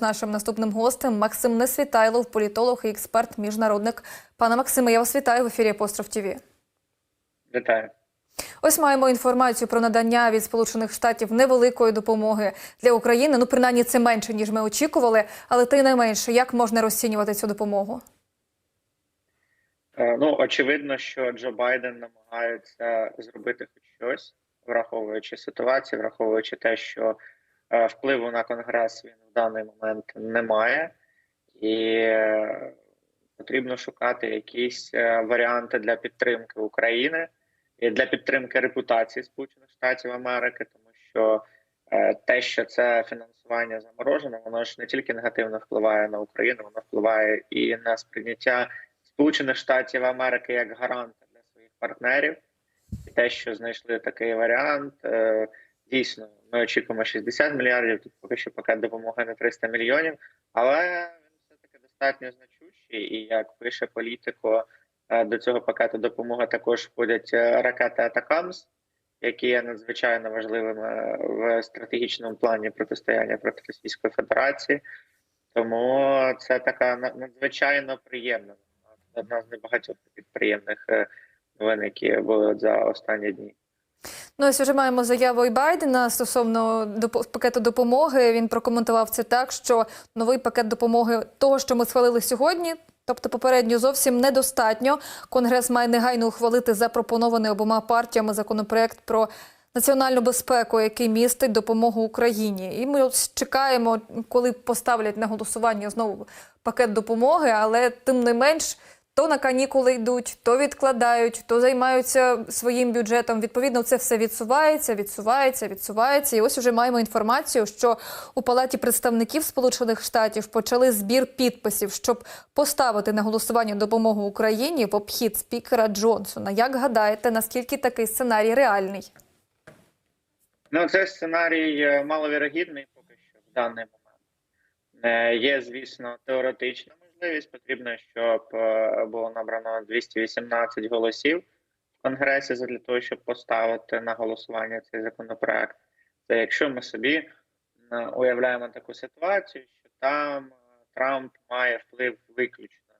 Нашим наступним гостем Максим Несвітайлов, політолог і експерт, міжнародник. Пане Максиме, я вас вітаю в ефірі Апостроф ТВ. Вітаю. Ось маємо інформацію про надання від Сполучених Штатів невеликої допомоги для України. Ну, принаймні, це менше ніж ми очікували, але тим не менше, як можна розцінювати цю допомогу? Е, Ну, очевидно, що Джо Байден намагається зробити хоч щось, враховуючи ситуацію, враховуючи те, що впливу на конгрес він в даний момент не має, і е, потрібно шукати якісь е, варіанти для підтримки України і для підтримки репутації Сполучених Штатів Америки, тому що е, те, що це фінансування заморожено, воно ж не тільки негативно впливає на Україну, воно впливає і на сприйняття. Сполучених Штатів Америки як гаранта для своїх партнерів, і те, що знайшли такий варіант, е, дійсно, ми очікуємо 60 мільярдів. Тут поки що пакет допомоги на 300 мільйонів, але він все таки достатньо значущий. І як пише політико, е, до цього пакету допомоги також входять е, ракети Атакамс, які є надзвичайно важливими в стратегічному плані протистояння проти Російської Федерації. Тому це така на- надзвичайно приємна одна з небагатьох таких приємних е, новин, які були за останні дні. Ну, ось вже маємо заяву і Байдена стосовно пакету допомоги. Він прокоментував це так, що новий пакет допомоги того, що ми схвалили сьогодні, тобто попередньо зовсім недостатньо. Конгрес має негайно ухвалити запропонований обома партіями законопроект про національну безпеку, який містить допомогу Україні. І ми от чекаємо, коли поставлять на голосування знову пакет допомоги, але тим не менш. То на канікули йдуть, то відкладають, то займаються своїм бюджетом. Відповідно, це все відсувається, відсувається, відсувається. І ось уже маємо інформацію, що у палаті представників Сполучених Штатів почали збір підписів, щоб поставити на голосування допомогу Україні в обхід спікера Джонсона. Як гадаєте, наскільки такий сценарій реальний? Ну, цей сценарій е, маловірогідний поки що в даний момент. Е, Є, звісно, теоретична можливість. Потрібно, щоб е, було набрано 218 голосів в Конгресі для того, щоб поставити на голосування цей законопроект. Це якщо ми собі е, уявляємо таку ситуацію, що там е, Трамп має вплив виключно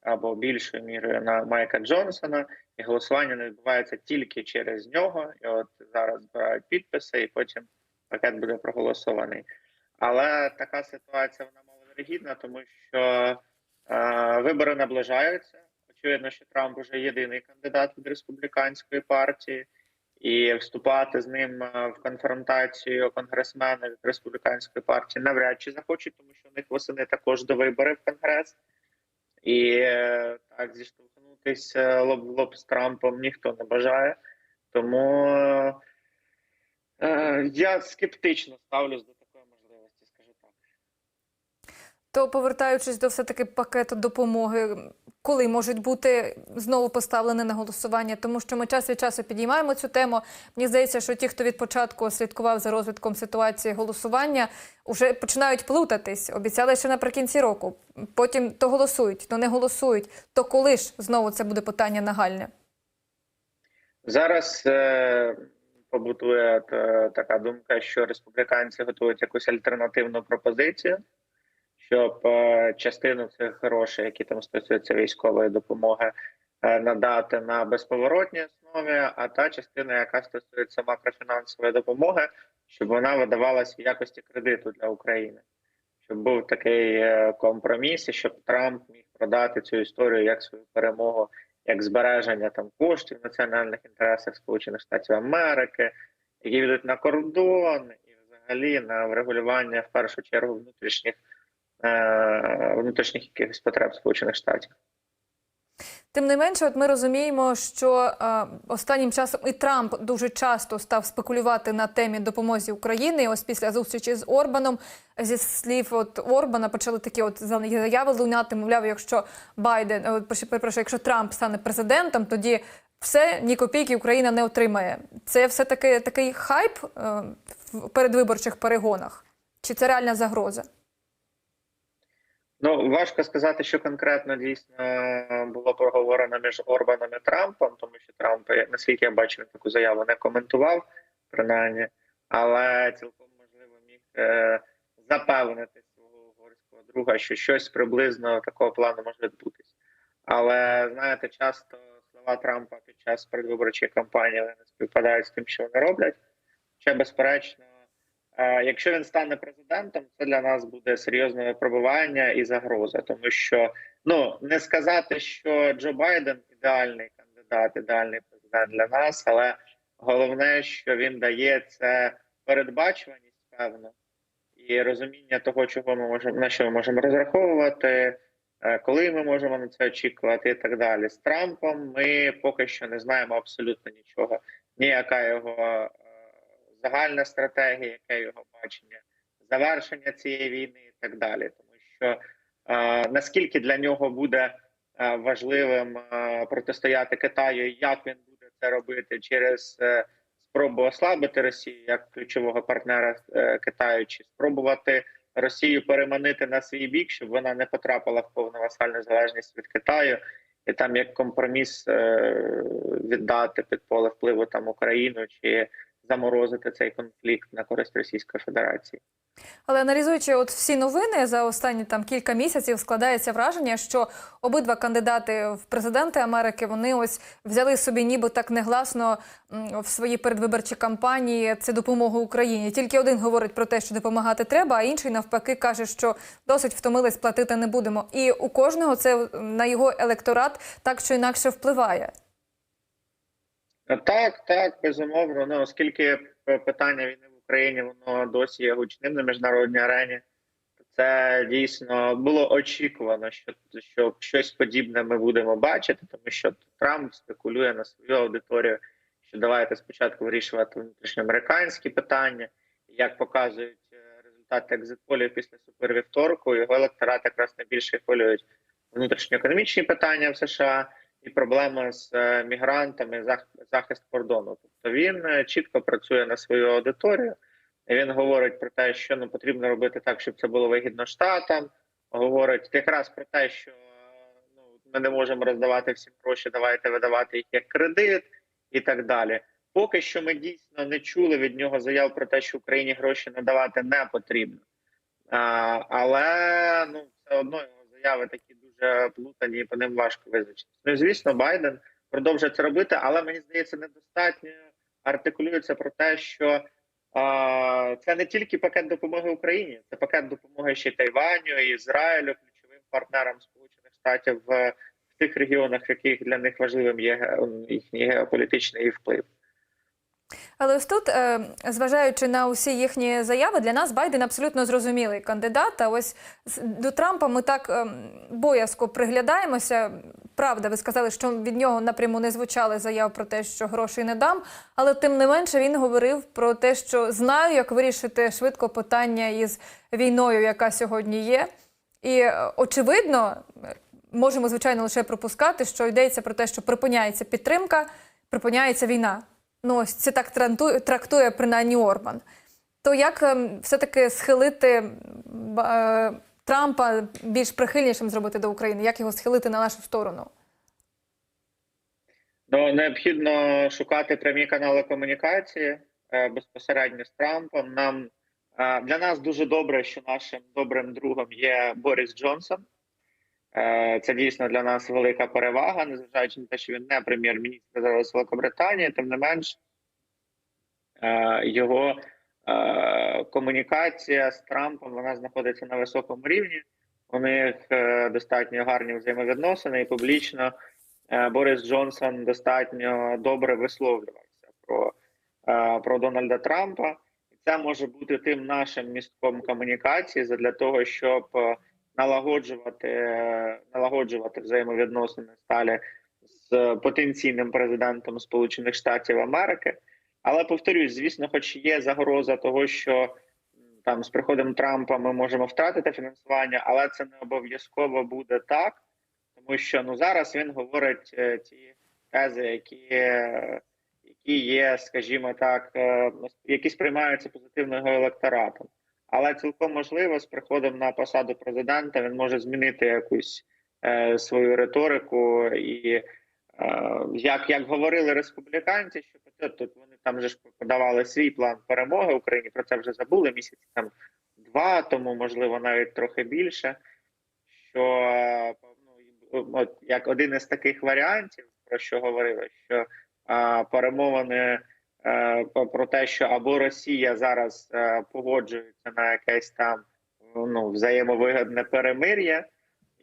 або більшою мірою на Майка Джонсона, і голосування не відбувається тільки через нього. І от зараз збирають підписи, і потім пакет буде проголосований. Але така ситуація вона маловірогідна, тому що вибори наближаються. Очевидно, що Трамп уже єдиний кандидат від республіканської партії, і вступати з ним е, в конфронтацію конгресмени від республіканської партії навряд чи захочуть, тому що у них восени також до виборів в конгрес. І е, так зіштовхнутися лоб лоб з Трампом ніхто не бажає. Тому е, я скептично ставлюсь до такої можливості, скажу так. То повертаючись до все таки пакету допомоги, коли можуть бути знову поставлені на голосування, тому що ми час від часу підіймаємо цю тему. Мені здається, що ті, хто від початку слідкував за розвитком ситуації голосування, вже починають плутатись. Обіцяли ще наприкінці року. Потім то голосують, то не голосують. То коли ж знову це буде питання нагальне? Зараз е, побутує е, така думка, що республіканці готують якусь альтернативну пропозицію, щоб е, частину цих грошей, які там стосуються військової допомоги, е, надати на безповоротній основі, а та частина, яка стосується макрофінансової допомоги, щоб вона видавалась в якості кредиту для України, щоб був такий е, компроміс, і щоб Трамп міг продати цю історію як свою перемогу як збереження там коштів національних інтересах Сполучених Штатів Америки, які йдуть на кордон, і взагалі на врегулювання в першу чергу внутрішніх внутрішніх якихось потреб Сполучених Штатів. Тим не менше, от ми розуміємо, що е, останнім часом і Трамп дуже часто став спекулювати на темі допомозі Україні. І Ось після зустрічі з Орбаном, зі слів от Орбана, почали такі от заяви лунати. Мовляв, якщо Байден, е, перепрошую, якщо Трамп стане президентом, тоді все ні копійки Україна не отримає. Це все таки такий хайп е, в передвиборчих перегонах. Чи це реальна загроза? Ну важко сказати, що конкретно дійсно було проговорено між Орбаном і Трампом, тому що Трамп, наскільки я бачив, таку заяву не коментував, принаймні, але цілком можливо міг е, запевнити свого друга, що щось приблизно такого плану може відбутись. Але знаєте, часто слова Трампа під час передвиборчої кампанії не співпадають з тим, що вони роблять. Ще безперечно, якщо він стане президентом, це для нас буде серйозне випробування і загроза, тому що ну не сказати, що Джо Байден ідеальний кандидат, ідеальний президент для нас, але головне, що він дає це передбачуваність, певно, і розуміння того, чого ми можемо на що ми можемо розраховувати, е, коли ми можемо на це очікувати, і так далі. З Трампом ми поки що не знаємо абсолютно нічого. Ніяка його загальна стратегія, яке його бачення, завершення цієї війни і так далі. Тому що е, наскільки для нього буде е, важливим е, протистояти Китаю, як він буде це робити через е, спробу ослабити Росію як ключового партнера е, Китаю, чи спробувати Росію переманити на свій бік, щоб вона не потрапила в повну васальну залежність від Китаю, і там як компроміс е, віддати під поле впливу там Україну чи заморозити цей конфлікт на користь Російської Федерації. Але аналізуючи от всі новини за останні там кілька місяців, складається враження, що обидва кандидати в президенти Америки вони ось взяли собі, ніби так негласно в свої передвиборчі кампанії це допомогу Україні. Тільки один говорить про те, що допомагати треба, а інший навпаки каже, що досить втомились, платити не будемо. І у кожного це на його електорат так чи інакше впливає. Так, так, безумовно. Ну оскільки питання війни в Україні воно досі є гучним на міжнародній арені, це дійсно було очікувано, що, що щось подібне ми будемо бачити, тому що Трамп спекулює на свою аудиторію, що давайте спочатку вирішувати внутрішньоамериканські питання, як показують е, результати екзитполів після супервівторку, його електорат якраз найбільше хвилюють внутрішньоекономічні питання в США і проблема з е, мігрантами, захист кордону. Тобто він е, чітко працює на свою аудиторію. Він говорить про те, що ну потрібно робити так, щоб це було вигідно штатам. Говорить якраз про те, що е, ну ми не можемо роздавати всім гроші, давайте видавати їх як кредит і так далі. Поки що ми дійсно не чули від нього заяв про те, що Україні гроші надавати не потрібно. А, але ну все одно його заяви такі плутані, і по ним важко визначитися. Ну звісно, Байден продовжує це робити, але мені здається, недостатньо артикулюється про те, що а, це не тільки пакет допомоги Україні, це пакет допомоги ще Тайваню, Ізраїлю, ключовим партнерам Сполучених Штатів в, в тих регіонах, в яких для них важливим є ге- їхній геополітичний вплив. Але ось тут, е, зважаючи на усі їхні заяви, для нас Байден абсолютно зрозумілий кандидат. А ось до Трампа ми так ем, боязко приглядаємося. Правда, ви сказали, що від нього напряму не звучали заяв про те, що грошей не дам. Але тим не менше він говорив про те, що знаю, як вирішити швидко питання із війною, яка сьогодні є. І е, очевидно, можемо звичайно лише пропускати, що йдеться про те, що припиняється підтримка, припиняється війна. Ну, ось це так трактує принаймні Орбан. То як ем, все-таки схилити е, Трампа більш прихильнішим зробити до України? Як його схилити на нашу сторону? Ну, необхідно шукати прямі канали комунікації е, безпосередньо з Трампом. Нам е, для нас дуже добре, що нашим добрим другом є Борис Джонсон. Е, Це дійсно для нас велика перевага, незважаючи на те, що він не прем'єр-міністр зараз Великобританії, тим не менш е, його е, комунікація з Трампом вона знаходиться на високому рівні. У них достатньо гарні взаємовідносини і публічно. Борис Джонсон достатньо добре висловлювався про, про Дональда Трампа, це може бути тим нашим містком комунікації для того, щоб налагоджувати, налагоджувати взаємовідносини сталі з потенційним президентом Сполучених Штатів Америки. Але повторюсь, звісно, хоч є загроза того, що там з приходом Трампа ми можемо втратити фінансування, але це не обов'язково буде так тому що ну зараз він говорить е, ті тези, які, які є, скажімо так, е, які сприймаються позитивно його електоратом. Але цілком можливо, з приходом на посаду президента він може змінити якусь е, свою риторику і е, як, як говорили республіканці, що тут вони там же ж подавали свій план перемоги Україні. Про це вже забули місяці там два, тому можливо навіть трохи більше. Що ну, от як один із таких варіантів, про що говорили, що а, перемовини про те, що або Росія зараз е, погоджується на якесь там ну взаємовигідне перемир'я,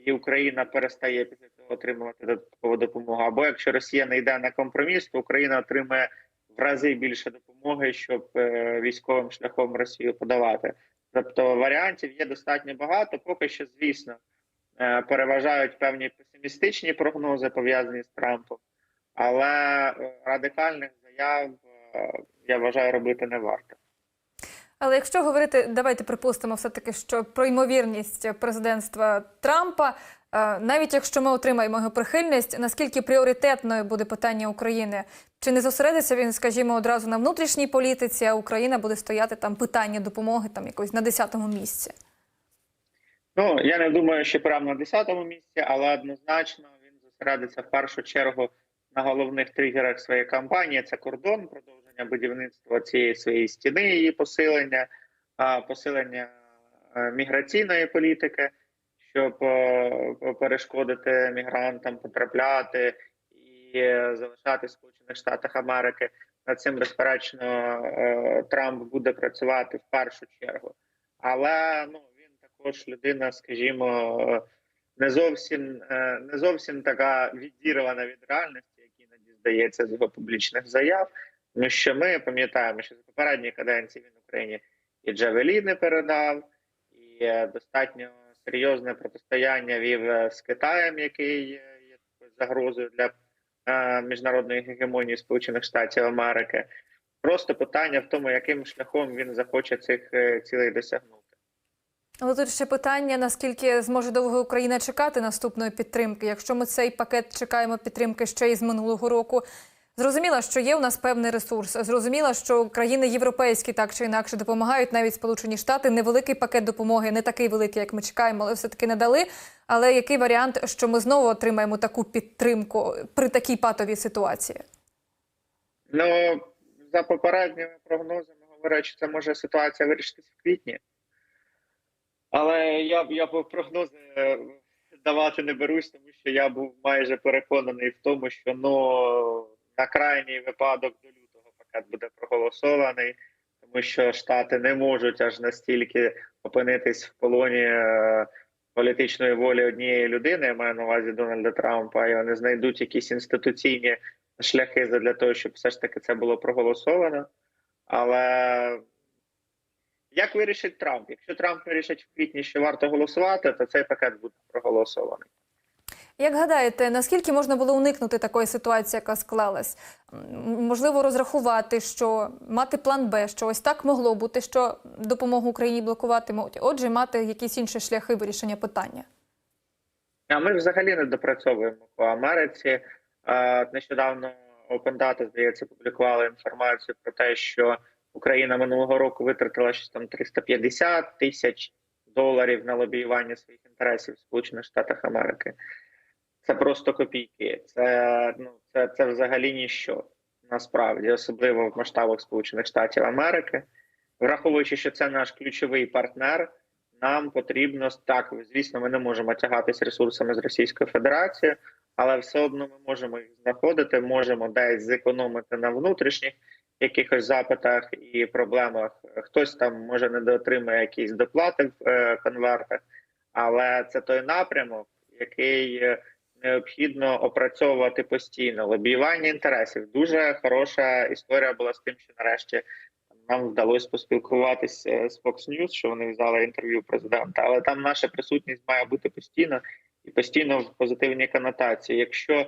і Україна перестає після цього отримувати додаткову допомогу. Або якщо Росія не йде на компроміс, то Україна отримає в рази більше допомоги, щоб е, військовим шляхом Росію подавати. Тобто варіантів є достатньо багато. Поки що, звісно, е, переважають певні песимістичні прогнози пов'язані з Трампом, але е, радикальних заяв е, я вважаю робити не варто. Але якщо говорити, давайте припустимо все-таки, що про ймовірність президентства Трампа, е, навіть якщо ми отримаємо його прихильність, наскільки пріоритетною буде питання України? Чи не зосередиться він, скажімо, одразу на внутрішній політиці, а Україна буде стояти там питання допомоги там якось на 10-му місці? Ну я не думаю, що прямо на 10-му місці, але однозначно він зосередиться в першу чергу на головних тригерах своєї кампанії: це кордон, продовження будівництва цієї своєї стіни, її посилення, посилення е, міграційної політики, щоб е, перешкодити мігрантам потрапляти і е, залишатися в Сполучених Штатах Америки. Над цим безперечно Трамп буде працювати в першу чергу. Але ну він також людина, скажімо, не зовсім не зовсім така відірвана від реальності, здається з його публічних заяв. Тому що ми пам'ятаємо, що за попередній каденції він Україні і Джавеліни передав, і е, достатньо серйозне протистояння вів е, з Китаєм, який є є такою загрозою для е, міжнародної гегемонії Сполучених Штатів Америки. Просто питання в тому, яким шляхом він захоче цих е, цілей досягнути. Але тут ще питання: наскільки зможе довго Україна чекати наступної підтримки? Якщо ми цей пакет чекаємо підтримки ще із минулого року. Зрозуміло, що є у нас певний ресурс. Зрозуміло, що країни європейські так чи інакше допомагають, навіть Сполучені Штати. Невеликий пакет допомоги, не такий великий, як ми чекаємо, але все таки не дали. Але який варіант, що ми знову отримаємо таку підтримку при такій патовій ситуації? Ну за попередніми прогнозами говорять, що це може ситуація вирішитися в квітні. Але я б я прогнози е, давати не берусь, тому що я був майже переконаний в тому, що ну на крайній випадок до лютого пакет буде проголосований, тому що Штати не можуть аж настільки опинитись в полоні е, політичної волі однієї людини. Я маю на увазі Дональда Трампа, і вони знайдуть якісь інституційні шляхи для того, щоб все ж таки це було проголосовано. Але як вирішить Трамп? Якщо Трамп вирішить в квітні, що варто голосувати, то цей пакет буде проголосований. Як гадаєте, наскільки можна було уникнути такої ситуації, яка склалась? Можливо, розрахувати, що мати план Б, що ось так могло бути, що допомогу Україні блокуватимуть. Отже, мати якісь інші шляхи вирішення питання. А ми взагалі не допрацьовуємо по Америці. Е, Нещодавно Open Data, здається, публікували інформацію про те, що Україна минулого року витратила щось там 350 тисяч доларів на лобіювання своїх інтересів в Сполучених Штатах Америки. Це просто копійки. Це ну це, це взагалі ніщо насправді, особливо в масштабах Сполучених Штатів Америки. Враховуючи, що це наш ключовий партнер, нам потрібно так. Звісно, ми не можемо тягатись ресурсами з Російської Федерації, але все одно ми можемо їх знаходити, можемо десь зекономити на внутрішніх якихось запитах і проблемах. Хтось там може не доотримає якісь доплати в е, конвертах, але це той напрямок, який е, необхідно опрацьовувати постійно. Лобіювання інтересів. Дуже хороша історія була з тим, що нарешті нам вдалося поспілкуватися з Fox News, що вони взяли інтерв'ю президента, але там наша присутність має бути постійно і постійно в позитивній конотації. Якщо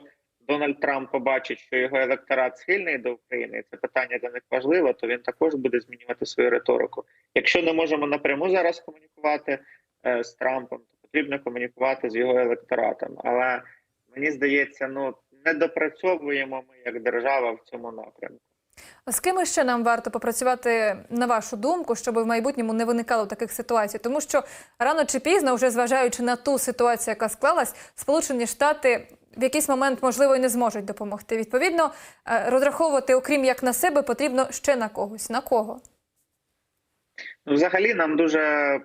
Дональд Трамп побачить, що його електорат схильний до України, і це питання для них важливе, то він також буде змінювати свою риторику. Якщо не можемо напряму зараз комунікувати е, з Трампом, то потрібно комунікувати з його електоратом. Але мені здається, ну не допрацьовуємо ми як держава в цьому напрямку. З ким ще нам варто попрацювати на вашу думку, щоб в майбутньому не виникало таких ситуацій? Тому що рано чи пізно, вже зважаючи на ту ситуацію, яка склалась, Сполучені Штати в якийсь момент можливо і не зможуть допомогти. Відповідно, е, розраховувати, окрім як на себе, потрібно ще на когось. На кого? Ну Взагалі, нам дуже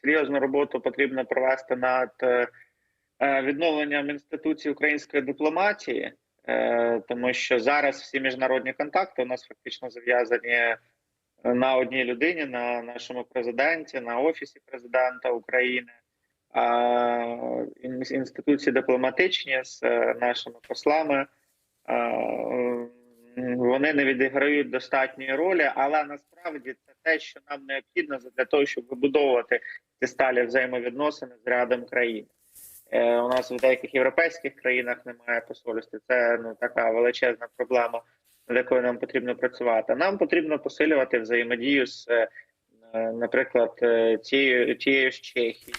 серйозну роботу потрібно провести над е, е, відновленням інституції української дипломатії, тому що зараз всі міжнародні контакти у нас фактично зав'язані на одній людині, на нашому президенті, на офісі президента України. Інституції дипломатичні з е, нашими послами е, вони не відіграють достатньої ролі, але насправді це те, що нам необхідно для того, щоб вибудовувати ці сталі взаємовідносини з рядом країн. Е, У нас в деяких європейських країнах немає посольства. Це ну така величезна проблема, над якою нам потрібно працювати. Нам потрібно посилювати взаємодію з, наприклад, тією тією ж Чехією,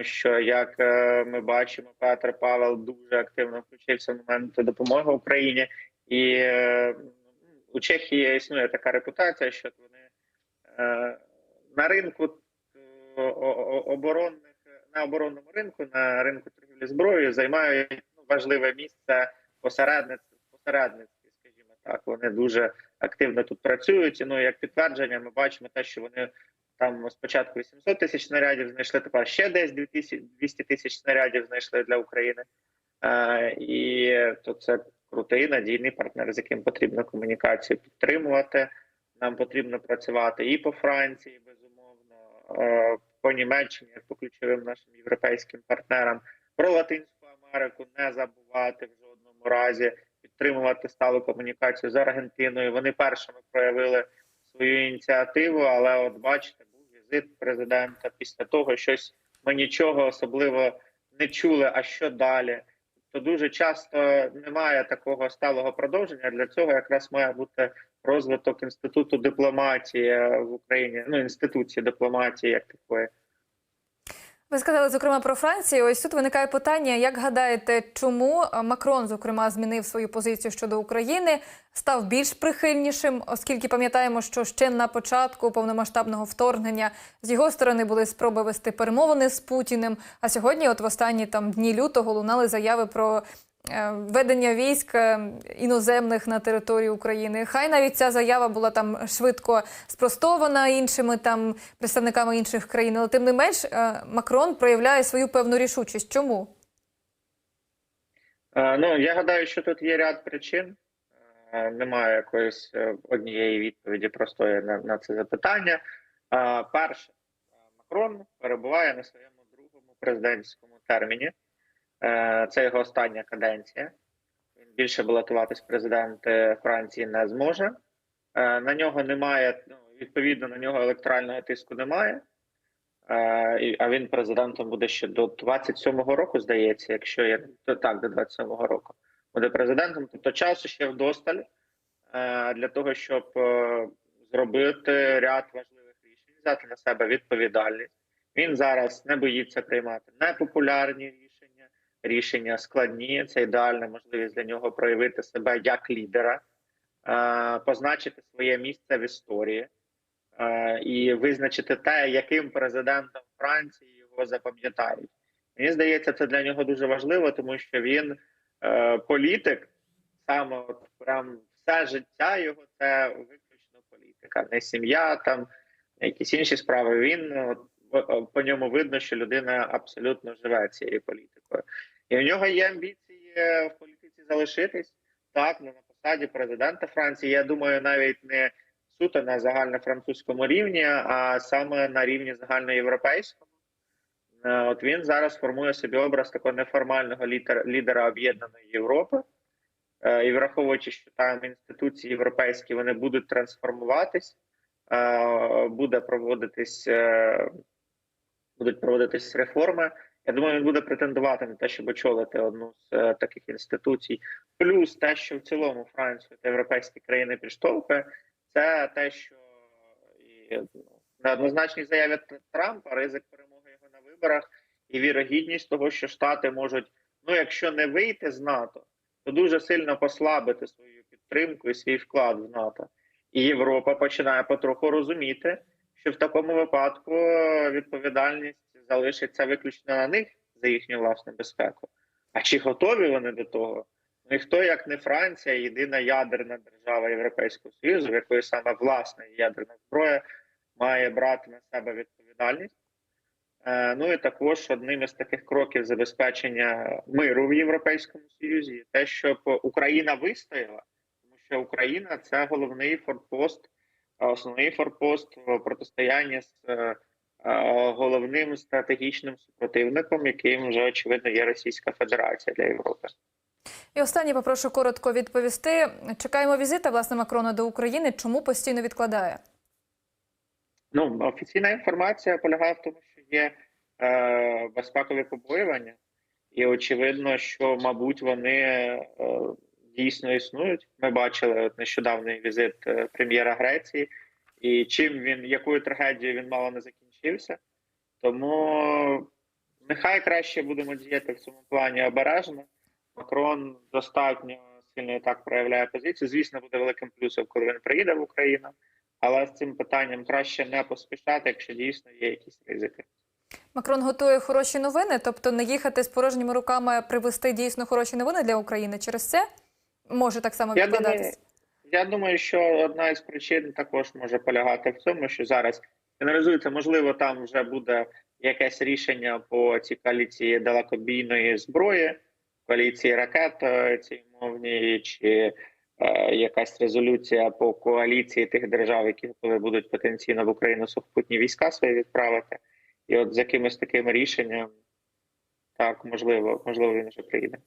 що як е, ми бачимо, Петр Павел дуже активно включився в момент допомоги Україні, і е, у Чехії існує така репутація, що вони е, на ринку оборонних на оборонному ринку, на ринку торгівлі зброєю займають ну, важливе місце посередництва, посередництві, скажімо так. Вони дуже активно тут працюють. Ну як підтвердження, ми бачимо те, що вони там спочатку 800 тисяч снарядів знайшли, тепер ще десь 2000 200 тисяч снарядів знайшли для України. Е, і то це крутий надійний партнер, з яким потрібно комунікацію підтримувати. Нам потрібно працювати і по Франції, безумовно, е, по Німеччині, по ключовим нашим європейським партнерам, про Латинську Америку не забувати в жодному разі, підтримувати сталу комунікацію з Аргентиною. Вони першими проявили свою ініціативу, але от бачите, візит президента. Після того щось ми нічого особливо не чули. А що далі? То дуже часто немає такого сталого продовження. Для цього якраз має бути розвиток інституту дипломатії в Україні, ну інституції дипломатії як такої. Ви сказали зокрема про Францію. Ось тут виникає питання: як гадаєте, чому Макрон, зокрема, змінив свою позицію щодо України, став більш прихильнішим, оскільки пам'ятаємо, що ще на початку повномасштабного вторгнення з його сторони були спроби вести перемовини з Путіним. А сьогодні, от в останні там дні лютого, лунали заяви про е, введення військ е, іноземних на територію України. Хай навіть ця заява була там швидко спростована іншими там представниками інших країн, але тим не менш е, Макрон проявляє свою певну рішучість. Чому? Ну я гадаю, що тут є ряд причин. Немає якоїсь однієї відповіді простої на, на це запитання. Перше, Макрон перебуває на своєму другому президентському терміні. Е, Це його остання каденція. Він більше балотуватись в президенти Франції не зможе. Е, На нього немає, ну, відповідно, на нього електорального тиску немає. Е, А він президентом буде ще до 27-го року, здається, якщо я так, до 27-го року буде президентом. Тобто часу ще вдосталь е, для того, щоб е, зробити ряд важливих рішень, взяти на себе відповідальність. Він зараз не боїться приймати непопулярні рішення, рішення складні. Це ідеальна можливість для нього проявити себе як лідера, е, позначити своє місце в історії е, і визначити те, яким президентом Франції його запам'ятають. Мені здається, це для нього дуже важливо, тому що він е, політик, саме от прям все життя його це виключно політика, не сім'я, там якісь інші справи. Він от, по- по ньому видно, що людина абсолютно живе цією політикою. І в нього є амбіції в політиці залишитись так, не на посаді президента Франції. Я думаю, навіть не суто на загальнофранцузькому рівні, а саме на рівні загальноєвропейському. Е, От він зараз формує собі образ такого неформального лідера, лідера об'єднаної Європи. Е, І враховуючи, що там інституції європейські вони будуть трансформуватись, е, буде проводитись, е, будуть проводитись реформи. Я думаю, він буде претендувати на те, щоб очолити одну з е, таких інституцій. Плюс те, що в цілому Францію та європейські країни підштовхує, це те, що і ну, на однозначній заяві Трампа ризик перемоги його на виборах і вірогідність того, що Штати можуть, ну якщо не вийти з НАТО, то дуже сильно послабити свою підтримку і свій вклад в НАТО. І Європа починає потроху розуміти, що в такому випадку відповідальність залишиться виключно на них за їхню власну безпеку. А чи готові вони до того? Ніхто, як не Франція, єдина ядерна держава Європейського Союзу, в якої саме власна ядерна зброя, має брати на себе відповідальність. Е, Ну і також одним із таких кроків забезпечення миру в Європейському Союзі те, щоб Україна вистояла, тому що Україна це головний форпост, основний форпост в протистоянні з е, е, головним стратегічним супротивником, яким вже очевидно є Російська Федерація для Європи. І останнє попрошу коротко відповісти. Чекаємо візита власне Макрона до України. Чому постійно відкладає? Ну, офіційна інформація полягає в тому, що є е, безпекові побоювання, і очевидно, що, мабуть, вони е, дійсно існують. Ми бачили от нещодавний візит е, прем'єра Греції, і чим він, якою трагедією він мало не закінчився. Тому нехай краще будемо діяти в цьому плані обережно. Макрон достатньо сильно так проявляє позицію. Звісно, буде великим плюсом, коли він приїде в Україну. Але з цим питанням краще не поспішати, якщо дійсно є якісь ризики. Макрон готує хороші новини, тобто не їхати з порожніми руками, а привезти дійсно хороші новини для України. Через це може так само Я відкладатися. я думаю, що одна із причин також може полягати в цьому, що зараз фіналізується, можливо, там вже буде якесь рішення по цій коаліції далекобійної зброї, коаліції ракет е, цій мовній, чи е, якась резолюція по коаліції тих держав, які готові будуть потенційно в Україну сухопутні війська свої відправити. І от з якимось таким рішенням, так можливо, можливо, він вже приїде.